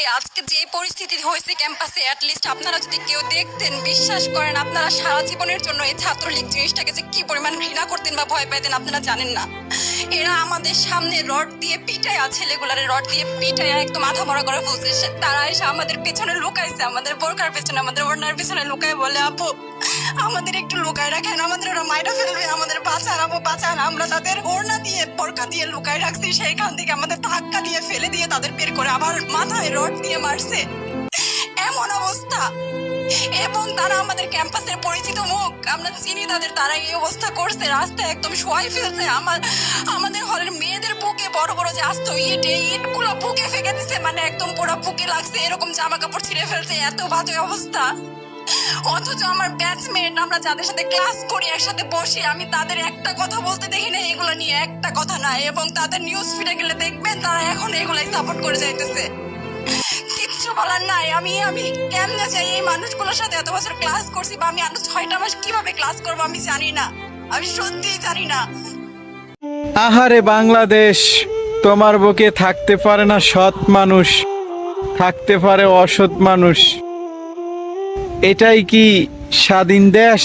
আজকে আজকে যে পরিস্থিতি হয়েছে ক্যাম্পাসে অ্যাটলিস্ট আপনারা যদি কেউ দেখতেন, বিশ্বাস করেন, আপনারা সারা জীবনের জন্য এই ছাত্রলীগ জিনিসটাকে যে কি পরিমাণ ঘৃণা করতেন বা ভয় পাইতেন, আপনারা জানেন না। এরা আমাদের সামনে রড দিয়ে পিটায়া ছেলেগুলারে রড দিয়ে পিটায়া একদম মাথা মরা করে ফেলছে। তারা এসে আমাদের পেছনে লুকাইছে, আমাদের বোরকার পেছনে, আমাদের ওড়নার পেছনে লুকায় বলে, আপু, আমাদের একটু লুকায় রাখেন, আমাদের ওরা মাইটা ফেলবে, আমাদের বাঁচান, আপু, বাঁচান, আমরা তাদের ওড়না দিয়ে বোরকা দিয়ে লুকায় রাখছি, সেইখান থেকে আমাদের ধাক্কা দিয়ে ফেলে দিয়ে তাদের বের করে আবার মাথায় রড দিয়ে মারছে। এমন অবস্থা। এবং তারা আমাদের ক্যাম্পাসের পরিচিত মুখ। আমরা চিনি তাদের, তারা এই অবস্থা করছে। রাস্তায় একদম শোয়াই ফেলছে। আমার, আমাদের হলের মেয়েদের বুকে বড় বড় যে আস্ত ইট, এই ইটগুলো বুকে ফেকে দিছে। মানে একদম পুরো বুকে লাগছে, এরকম জামা কাপড় ছিঁড়ে ফেলছে। এত বাজে অবস্থা। অথচ আমার ব্যাচমেট আমরা যাদের সাথে ক্লাস করি, একসাথে বসি আমি তাদের একটা কথা বলতে দেখি না এগুলো নিয়ে একটা কথা না, এবং তাদের নিউজ ফিডে গেলে দেখবেন তারা এখন এগুলাই সাপোর্ট করে যাইতেছে। কিচ্ছু বলার নাই, আমি আমি কেমনে যাই এই মানুষগুলোর সাথে এত বছর ক্লাস করছি বা আমি আরও ছয়টা মাস কীভাবে ক্লাস করব আমি জানি না, আমি সত্যিই জানি না। আহারে বাংলাদেশ, তোমার বুকে থাকতে পারে না সৎ মানুষ, থাকতে পারে অসৎ মানুষ। এটাই কি স্বাধীন দেশ,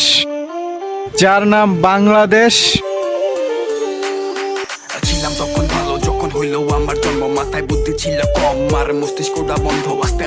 যার নাম বাংলাদেশ? হইল আমার জন্ম মাথায় বুদ্ধি ছিল কম আর মস্তিষ্কটা বন্ধ আস্তে